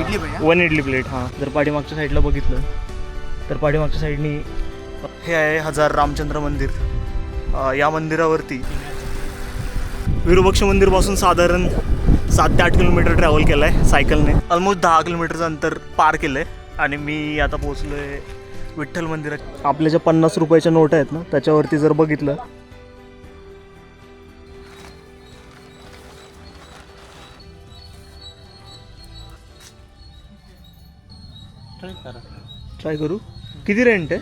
Idli one idli plate हां. जर पाठीमागच्या साईडला बघितलं तर पाठीमागच्या साईडनी हे आहे हजार रामचंद्र मंदिर. या मंदिरावरती विरूपक्ष मंदिरपासून साधारण सात ते आठ किलोमीटर ट्रॅव्हल केलं आहे सायकलने ऑलमोस्ट दहा किलोमीटरचं अंतर पार केलं आहे आणि मी आता पोचलो आहे विठ्ठल मंदिरात. आपल्या ज्या पन्नास रुपयाच्या नोट आहेत ना त्याच्यावरती जर बघितलं ट्राय करू. किती रेंट आहे?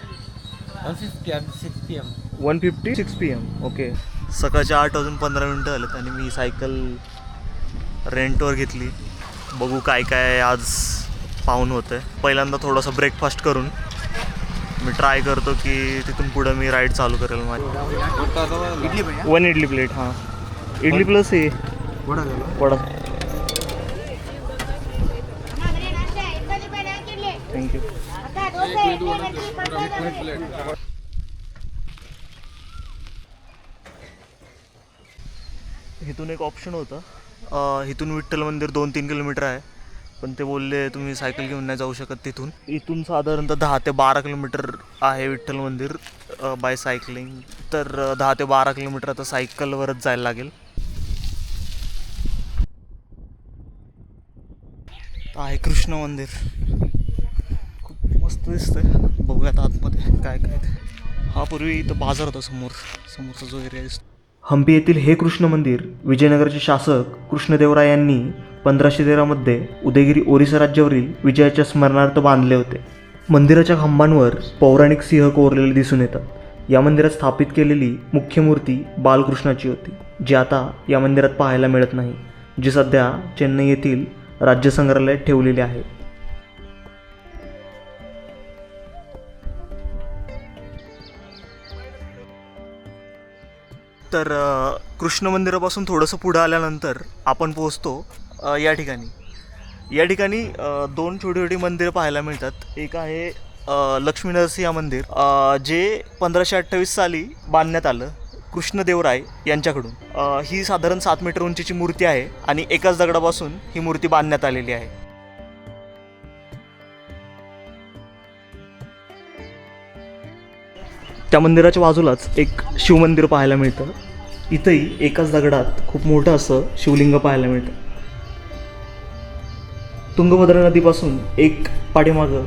One fifty six P M okay सकाळच्या आठ वाजून पंधरा मिनटं आलेत आणि मी सायकल रेंटवर घेतली. बघू काय काय आज पाहून होतं आहे पहिल्यांदा थोडासा ब्रेकफास्ट करून मी ट्राय करतो की तिथून पुढं मी राईड चालू करेल माझी. इडली वन इडली प्लेट हां इडली प्लस हे वडा झाला वडा थँक्यू. इथून एक ऑप्शन होतं. इथून विठ्ठल मंदिर दोन तीन किलोमीटर आहे. पण ते बोलले तुम्ही सायकल घेऊन नाही जाऊ शकत तिथून. इथून साधारणतः दहा ते बारा किलोमीटर आहे विठ्ठल मंदिर बाय सायकलिंग तर दहा ते बारा किलोमीटर आता सायकलवरच जायला लागेल. आहे कृष्ण मंदिर. मस्त दिसतंय. बघूयात आतमध्ये काय काय हा पूर्वी इथं बाजार होता समोर. समोरचा जो एरिया दिसतो हम्पी येथील हे कृष्ण मंदिर विजयनगरचे शासक कृष्णदेवराय यांनी पंधराशे तेरामध्ये उदयगिरी ओरिसा राज्यावरील विजयाच्या स्मरणार्थ बांधले होते. मंदिराच्या खांबांवर पौराणिक सिंह कोरलेले दिसून येतात. या मंदिरात स्थापित केलेली मुख्य मूर्ती बालकृष्णाची होती जी आता या मंदिरात पाहायला मिळत नाही जी सध्या चेन्नई येथील राज्य संग्रहालयात ठेवलेली आहे. तर कृष्ण मंदिरापासून थोडंसं पुढं आल्यानंतर आपण पोहोचतो या ठिकाणी. या ठिकाणी दोन छोटी छोटी मंदिरं पाहायला मिळतात. एक आहे लक्ष्मी नरसिंह मंदिर जे पंधराशे अठ्ठावीस साली बांधण्यात आलं कृष्णदेवराय यांच्याकडून. ही साधारण सात मीटर उंचीची मूर्ती आहे आणि एकाच दगडापासून ही मूर्ती बांधण्यात आलेली आहे. त्या मंदिराच्या बाजूलाच एक शिवमंदिर पाहायला मिळतं. इथंही एकाच दगडात खूप मोठं असं शिवलिंग पाहायला मिळतं. तुंगभद्रा नदीपासून एक पाठीमागं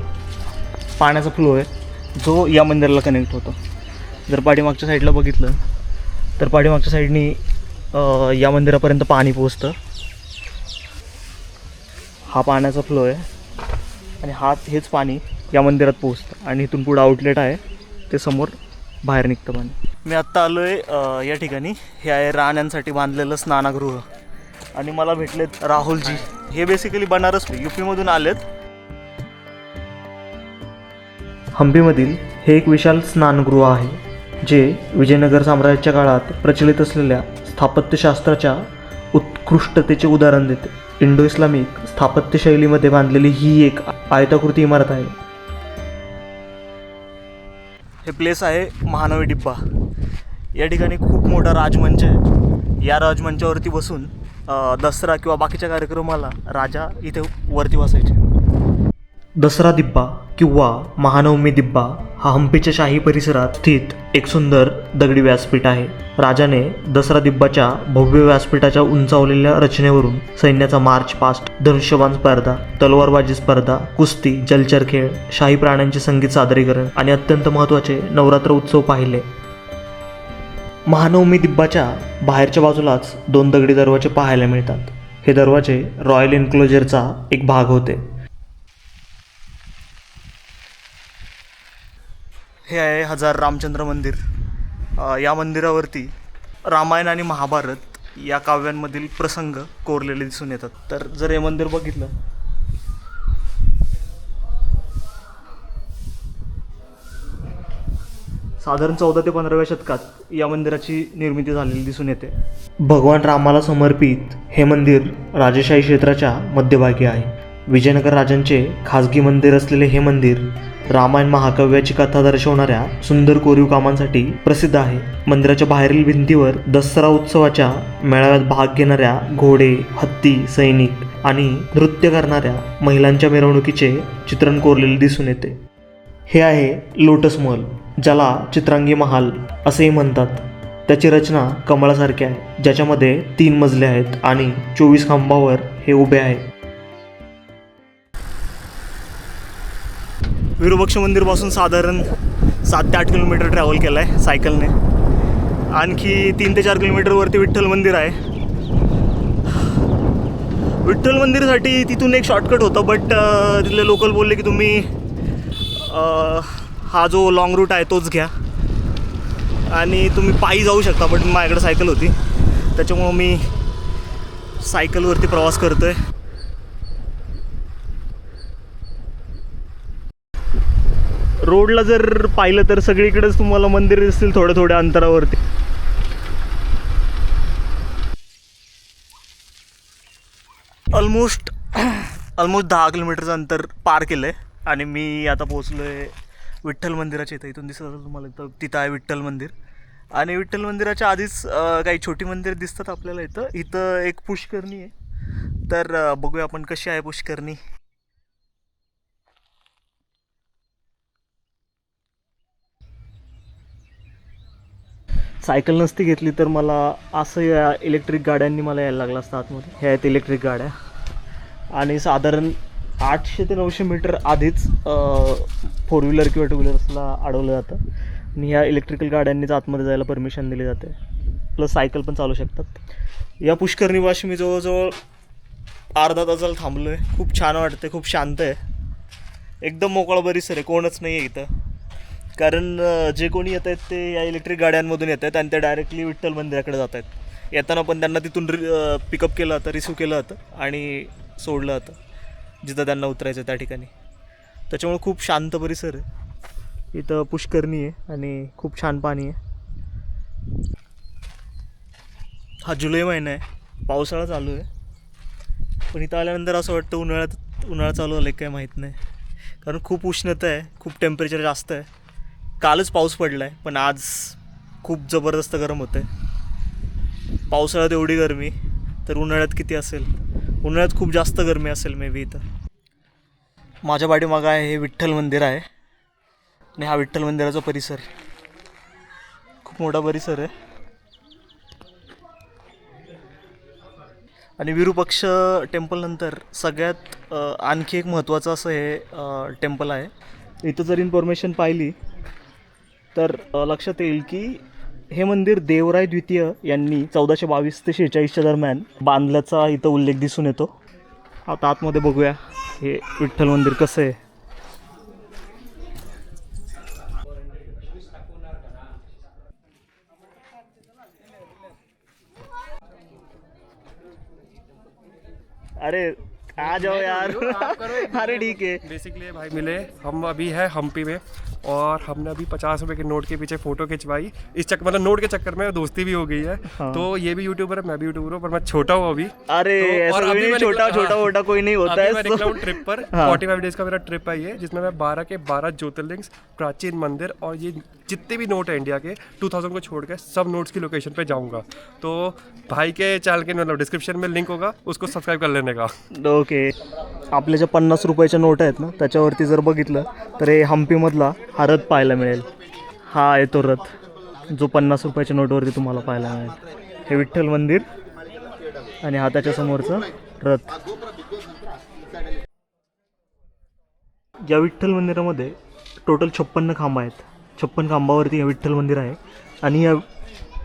पाण्याचा फ्लो आहे. जो या मंदिराला कनेक्ट होतो. जर पाठीमागच्या साईडला बघितलं तर पाठीमागच्या साईडनी या मंदिरापर्यंत पाणी पोचतं हा पाण्याचा फ्लो आहे. आणि हा हेच पाणी या मंदिरात पोचतं आणि इथून पुढं आउटलेट आहे. ते समोर बाहेर निघतं पाणी मी आत्ता आलो आहे या ठिकाणी. हे आहे राहण्यांसाठी बांधलेलं स्नानगृह. आणि मला भेटलेत राहुलजी. हे बेसिकली बनारस यू पीमधून आलेत. हम्पीमधील हे एक विशाल स्नानगृह आहे जे विजयनगर साम्राज्याच्या काळात प्रचलित असलेल्या स्थापत्यशास्त्राच्या उत्कृष्टतेचे उदाहरण देते. इंडो इस्लामिक स्थापत्य शैलीमध्ये बांधलेली ही एक आयताकृती इमारत आहे. हे प्लेस आहे महानवी डिब्बा. या ठिकाणी खूप मोठा राजमंच आहे. या राजमंचावरती बसून दसरा किंवा बाकीच्या कार्यक्रमाला राजा इथे वरती बसायचे. दसरा दिब्बा किंवा महानवमी दिब्बा हा हम्पीच्या शाही परिसरात स्थित एक सुंदर दगडी व्यासपीठ आहे. राजाने दसरा दिब्बाच्या भव्य व्यासपीठाच्या उंचावलेल्या रचनेवरून सैन्याचा मार्च पास्ट धनुष्यबाण स्पर्धा तलवारबाजी स्पर्धा कुस्ती जलचर खेळ शाही प्राण्यांचे संगीत सादरीकरण आणि अत्यंत महत्त्वाचे नवरात्र उत्सव पाहिले. महानवमी दिब्बाच्या बाहेरच्या बाजूलाच दोन दगडी दरवाजे पाहायला मिळतात. हे दरवाजे रॉयल एन्क्लोजरचा एक भाग होते. हे आहे हजार रामचंद्र मंदिर. या मंदिरावरती रामायण आणि महाभारत या काव्यांमधील प्रसंग कोरलेले दिसून येतात. तर जर हे मंदिर बघितलं. साधारण चौदा ते पंधराव्या शतकात या मंदिराची निर्मिती झालेली दिसून येते. भगवान रामाला समर्पित हे मंदिर राजशाही क्षेत्राच्या मध्यभागी आहे. विजयनगर राजांचे खाजगी मंदिर असलेले हे मंदिर रामायण महाकाव्याची कथा दर्शवणाऱ्या सुंदर कोरीव कामांसाठी प्रसिद्ध आहे. मंदिराच्या बाहेरील भिंतीवर दसरा उत्सवाच्या मेळाव्यात भाग घेणाऱ्या घोडे हत्ती सैनिक आणि नृत्य करणाऱ्या महिलांच्या मिरवणुकीचे चित्रण कोरलेले दिसून येते. हे आहे लोटस महल ज्याला चित्रांगी महाल असेही म्हणतात. त्याची रचना कमळासारखी आहे ज्याच्यामध्ये तीन मजले आहेत आणि चोवीस खांबावर हे उभे आहे. विरूपक्ष मंदिरपासून साधारण सात ते आठ किलोमीटर ट्रॅव्हल केलं आहे सायकलने आणखी तीन ते चार किलोमीटरवरती विठ्ठल मंदिर आहे. विठ्ठल मंदिरसाठी तिथून एक शॉर्टकट होतं बट तिथले लोकल बोलले की तुम्ही हा जो लॉंग रूट आहे तोच घ्या. आणि तुम्ही पायी जाऊ शकता बट माझ्याकडे सायकल होती. त्याच्यामुळं मी सायकलवरती प्रवास करतो आहे रोडला जर पाहिलं तर सगळीकडेच तुम्हाला मंदिर दिसतील थोड्या थोड्या अंतरावरती. ऑलमोस्ट ऑलमोस्ट दहा किलोमीटरचं अंतर पार केलं आहे आणि मी आता पोचलो आहे विठ्ठल मंदिराच्या इथं. इथून दिसत असेल तुम्हाला इथं तिथं आहे विठ्ठल मंदिर. आणि विठ्ठल मंदिराच्या आधीच काही छोटी मंदिर दिसतात आपल्याला इथं. इथं एक पुष्करणी आहे. तर बघूया आपण कशी आहे पुष्करणी. सायकल नसती घेतली तर मला असं या इलेक्ट्रिक गाड्यांनी मला यायला लागलं असतं आतमध्ये. ह्या आहेत इलेक्ट्रिक गाड्या. आणि साधारण आठशे ते नऊशे मीटर आधीच फोर व्हीलर किंवा टू व्हीलर्सला अडवलं जातं. आणि ह्या इलेक्ट्रिकल गाड्यांनीच आतमध्ये जायला परमिशन दिली जाते. प्लस सायकल पण चालू शकतात. या पुष्कर पुष्करणीपाशी मी जवळजवळ अर्धा तासाला थांबलो आहे खूप छान वाटते खूप शांत आहे. एकदम मोकळा परिसर आहे कोणच नाही आहे इथं. कारण जे कोणी येत आहेत ते या इलेक्ट्रिक गाड्यांमधून येत आहेत आणि ते डायरेक्टली विठ्ठल मंदिराकडे जात आहेत. येताना पण त्यांना तिथून पिकअप केलं जातं रिसिव्ह केलं जातं आणि सोडलं जातं जिथं त्यांना उतरायचं त्या ठिकाणी. त्याच्यामुळे खूप शांत परिसर आहे. इथं पुष्करणी आहे आणि खूप छान पाणी आहे. हा जुलै महिना आहे. पावसाळा चालू आहे. पण इथं आल्यानंतर असं वाटतं उन्हाळ्यात उन्हाळा चालू आलं काय माहीत नाही. कारण खूप उष्णता आहे खूप टेम्परेचर जास्त आहे. कालच पाऊस पडला आहे पण आज खूप जबरदस्त गरम होतं आहे पावसाळ्यात एवढी गरमी तर उन्हाळ्यात किती असेल? उन्हाळ्यात खूप जास्त गरमी असेल मे बी इथं. माझ्या पाठीमागं आहे हे विठ्ठल मंदिर आहे. आणि हा विठ्ठल मंदिराचा परिसर. खूप मोठा परिसर आहे. आणि विरूपक्ष टेम्पलनंतर सगळ्यात आणखी एक महत्त्वाचं असं हे टेम्पल आहे. इथं जर इन्फॉर्मेशन पाहिली तर लक्षात येईल की हे मंदिर देवराय द्वितीय यांनी चौदाशे बावीस ते शेहेचाळीसच्या दरम्यान बांधल्याचा इथं उल्लेख दिसून येतो. आता आतमध्ये बघूया हे विठ्ठल मंदिर कसं आहे. अरे आ जाओ यार। अरे ठीक है। बेसिकली भाई मिले हम अभी है हम्पी में और हमने अभी पचास रुपए के नोट के पीछे फ़ोटो खिंचवाई। इस चक्कर मतलब नोट के चक्कर में दोस्ती भी हो गई है। हाँ। तो ये भी यूट्यूबर है मैं भी यूट्यूबर हूँ पर मैं छोटा हूँ अभी। अरे तो- और अभी छोटा छोटा हाँ। मोटा कोई नहीं होता है। मैं तो- ट्रिप पर। फोर्टी फाइव डेज़ का मेरा ट्रिप है ये जिसमें मैं बारह के बारह ज्योतिर्लिंग प्राचीन मंदिर और ये जितने भी नोट है इंडिया के 2000 को छोड़ के सब नोट्स की लोकेशन पे जाऊँगा। तो भाई के चैनल के मतलब डिस्क्रिप्शन में लिंक होगा उसको सब्सक्राइब कर लेने का। ओके आपल्या ज्या पन्नास रुपयाच्या नोट आहेत ना त्याच्यावरती जर बघितलं तर हे हम्पीमधला हा रथ पाहायला मिळेल. हा आहे तो रथ जो पन्नास रुपयाच्या नोटवरती तुम्हाला पाहायला मिळेल. हे विठ्ठल मंदिर आणि हा त्याच्यासमोरचा रथ. या विठ्ठल मंदिरामध्ये टोटल छप्पन्न खांब आहेत. छप्पन खांबावरती हे विठ्ठल मंदिर आहे. आणि या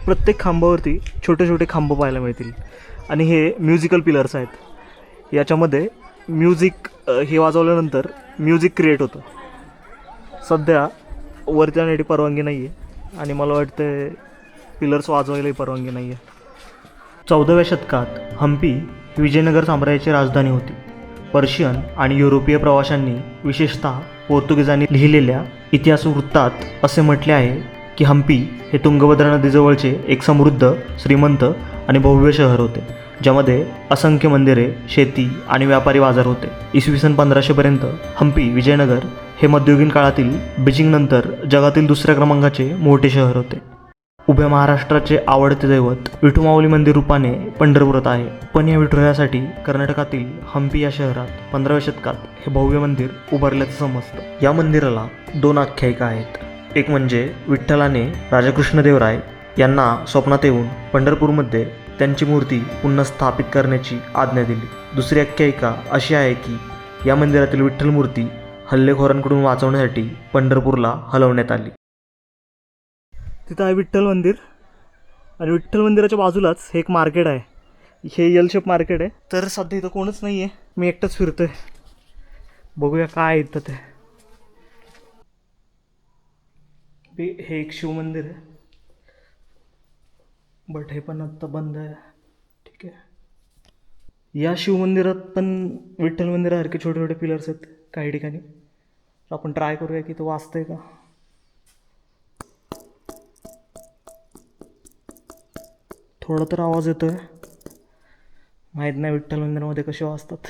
प्रत्येक खांबावरती छोटे छोटे खांब पाहायला मिळतील. आणि हे म्युझिकल पिलर्स आहेत. याच्यामध्ये म्युझिक हे वाजवल्यानंतर म्युझिक क्रिएट होतं. सध्या वरती जाण्यासाठी परवानगी नाही आहे आणि मला वाटतं पिलर्स वाजवायलाही परवानगी नाही आहे चौदाव्या शतकात हम्पी विजयनगर साम्राज्याची राजधानी होती. पर्शियन आणि युरोपीय प्रवाशांनी विशेषतः पोर्तुगीजांनी लिहिलेल्या इतिहास वृत्तात असे म्हटले आहे की हम्पी हे तुंगभद्रा नदीजवळचे एक समृद्ध श्रीमंत आणि भव्य शहर होते. ज्यामध्ये असंख्य मंदिरे शेती आणि व्यापारी बाजार होते. इसवी सन पंधराशेपर्यंत हम्पी विजयनगर हे मध्ययुगीन काळातील बीजिंगनंतर जगातील दुसऱ्या क्रमांकाचे मोठे शहर होते. उभ्या महाराष्ट्राचे आवडते दैवत विठुमाऊली मंदिर रूपाने पंढरपुरात आहे. पण या विठुरायासाठी कर्नाटकातील हम्पी या शहरात पंधराव्या शतकात हे भव्य मंदिर उभारल्याचं समजतं. या मंदिराला दोन आख्यायिका आहेत. एक म्हणजे विठ्ठलाने राजाकृष्णदेवराय यांना स्वप्नात येऊन पंढरपूरमध्ये त्यांची मूर्ती पुन्हा स्थापित करण्याची आज्ञा दिली. दुसरी आख्यायिका अशी आहे की या मंदिरातील विठ्ठल मूर्ती हल्लेखोरांकडून वाचवण्यासाठी पंढरपूरला हलवण्यात आली. तिथं आहे विठ्ठल मंदिर. आणि विठ्ठल मंदिराच्या बाजूलाच हे एक मार्केट आहे. हे यल शेप मार्केट आहे. तर सध्या इथं कोणच नाही आहे मी एकटंच फिरतो आहे बघूया काय इथं ते. हे एक शिवमंदिर आहे. बट हे पण आत्ता बंद आहे. ठीक आहे. या शिवमंदिरात पण विठ्ठल मंदिरासारखे छोटे छोटे पिलर्स आहेत काही ठिकाणी? तर आपण ट्राय करूया की तो वाचतंय का? थोडा तर आवाज येतोय. माहीत नाही विठ्ठल मंदिरामध्ये कसे वाचतात.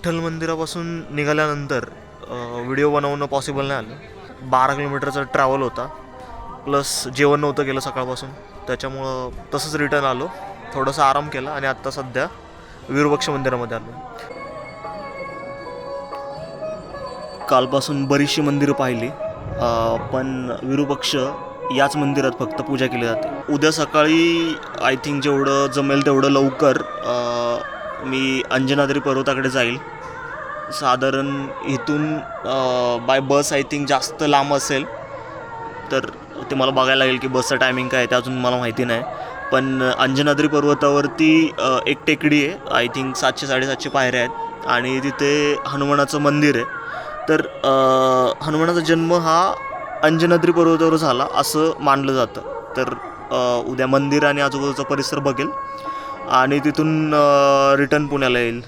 विठ्ठल मंदिरापासून निघाल्यानंतर व्हिडिओ बनवणं पॉसिबल नाही आलं. बारा किलोमीटरचा ट्रॅव्हल होता. प्लस जेवण नव्हतं केलं सकाळपासून. त्याच्यामुळं तसंच रिटर्न आलो. थोडंसं आराम केला आणि आत्ता सध्या विरुपक्ष मंदिरामध्ये आलो. कालपासून बरीचशी मंदिरं पाहिली. पण विरुपक्ष याच मंदिरात फक्त पूजा केली जाते. उद्या सकाळी आय थिंक जेवढं जमेल तेवढं लवकर मी अंजनाद्री पर्वताकडे जाईल. साधारण इथून बाय बस आय थिंक जास्त लांब असेल. तर ते मला बघायला लागेल की बसचं टायमिंग काय आहे ते अजून मला माहिती नाही. पण अंजनाद्री पर्वतावरती एक टेकडी आहे. आय थिंक सातशे साडेसातशे पायऱ्या आहेत. आणि तिथे हनुमानाचं मंदिर आहे. तर हनुमानाचा जन्म हा अंजनाद्री पर्वतावर झाला असं मानलं जातं. तर उद्या मंदिर आणि आजूबाजूचा परिसर बघेल. आणि तिथून रिटर्न पुण्याला येईल.